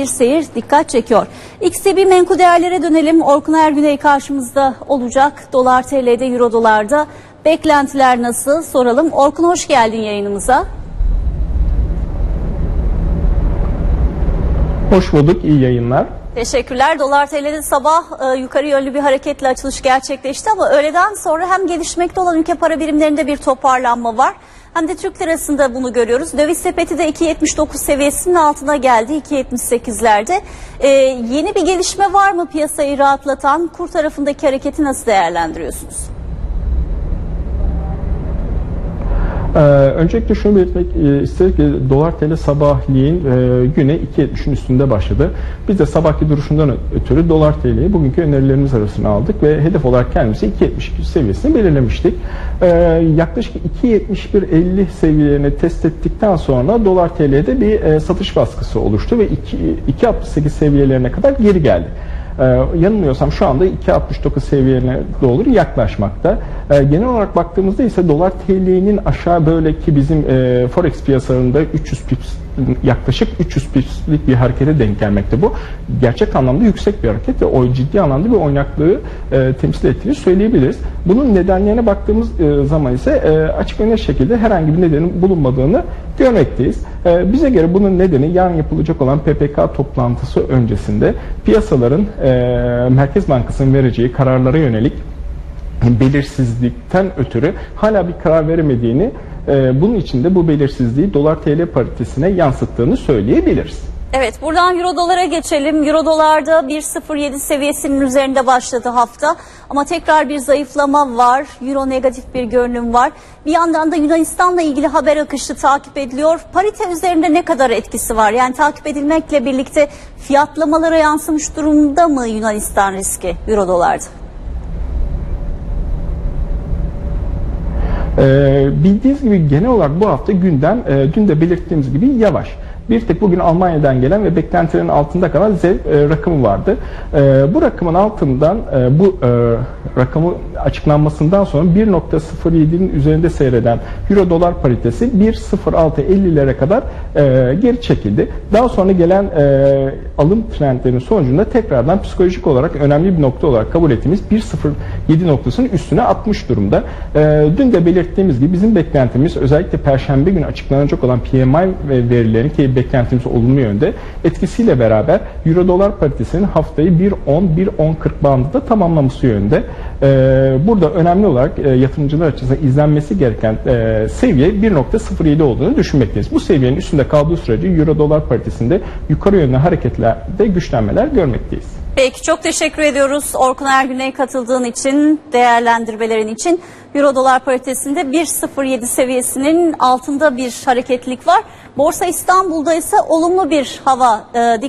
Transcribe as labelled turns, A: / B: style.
A: bir seyir dikkat çekiyor. XTB menkul değerlere dönelim. Orkun Ergüney karşımızda olacak. Dolar TL'de, Euro dolarda beklentiler nasıl soralım. Orkun hoş geldin yayınımıza.
B: Hoş bulduk, iyi yayınlar.
A: Teşekkürler. Dolar TL'de sabah e, yukarı yönlü bir hareketle açılış gerçekleşti ama öğleden sonra hem gelişmekte olan ülke para birimlerinde bir toparlanma var. Hem de Türk lirasında bunu görüyoruz. Döviz sepeti de 2.79 seviyesinin altına geldi 2.78'lerde. E, yeni bir gelişme var mı piyasayı rahatlatan? Kur tarafındaki hareketi nasıl değerlendiriyorsunuz?
B: Ee, öncelikle şunu belirtmek e, isterim ki dolar TL sabahleyin e, güne 2.70'in üstünde başladı. Biz de sabahki duruşundan ötürü dolar TL'yi bugünkü önerilerimiz arasına aldık ve hedef olarak kendimize 2.72 seviyesini belirlemiştik. Ee, yaklaşık 2.71.50 seviyelerini test ettikten sonra dolar TL'de bir e, satış baskısı oluştu ve 2.68 seviyelerine kadar geri geldi. Ee, yanılmıyorsam şu anda 2.69 seviyelerine doğru yaklaşmakta. Ee, genel olarak baktığımızda ise dolar TL'nin aşağı böyle ki bizim e, forex piyasalarında 300 pips yaklaşık 300 pipslik bir harekete denk gelmekte bu. Gerçek anlamda yüksek bir hareket ve o ciddi anlamda bir oynaklığı e, temsil ettiğini söyleyebiliriz. Bunun nedenlerine baktığımız e, zaman ise e, açık ve net şekilde herhangi bir nedenin bulunmadığını görmekteyiz. E, bize göre bunun nedeni yarın yapılacak olan PPK toplantısı öncesinde piyasaların e, Merkez Bankası'nın vereceği kararlara yönelik belirsizlikten ötürü hala bir karar veremediğini, e, bunun için de bu belirsizliği dolar TL paritesine yansıttığını söyleyebiliriz.
A: Evet buradan euro dolara geçelim. Euro dolarda 1.07 seviyesinin üzerinde başladı hafta. Ama tekrar bir zayıflama var. Euro negatif bir görünüm var. Bir yandan da Yunanistan'la ilgili haber akışı takip ediliyor. Parite üzerinde ne kadar etkisi var? Yani takip edilmekle birlikte fiyatlamalara yansımış durumda mı Yunanistan riski euro dolarda?
B: Ee, bildiğiniz gibi genel olarak bu hafta gündem e, dün de belirttiğimiz gibi yavaş. Bir tek bugün Almanya'dan gelen ve beklentilerin altında kalan Z e, rakamı vardı. E, bu rakamın altından e, bu e, rakamı açıklanmasından sonra 1.07'nin üzerinde seyreden Euro dolar paritesi 1.06.50'lere kadar e, geri çekildi. Daha sonra gelen e, alım trendlerinin sonucunda tekrardan psikolojik olarak önemli bir nokta olarak kabul ettiğimiz 1.07 noktasının üstüne atmış durumda. E, dün de belirttiğimiz gibi bizim beklentimiz özellikle Perşembe günü açıklanacak olan PMI ve verilerin ki beklentimiz olumlu yönde etkisiyle beraber Euro dolar paritesinin haftayı 1.10-1.10.40 bandında tamamlaması yönde. Ee, burada önemli olarak e, yatırımcılar açısından izlenmesi gereken e, seviye 1.07 olduğunu düşünmekteyiz. Bu seviyenin üstünde kaldığı sürece Euro dolar paritesinde yukarı yönlü hareketlerde güçlenmeler görmekteyiz.
A: Peki çok teşekkür ediyoruz Orkun Ergün'e katıldığın için, değerlendirmelerin için. Euro dolar paritesinde 1.07 seviyesinin altında bir hareketlilik var. Borsa İstanbul'da ise olumlu bir hava e,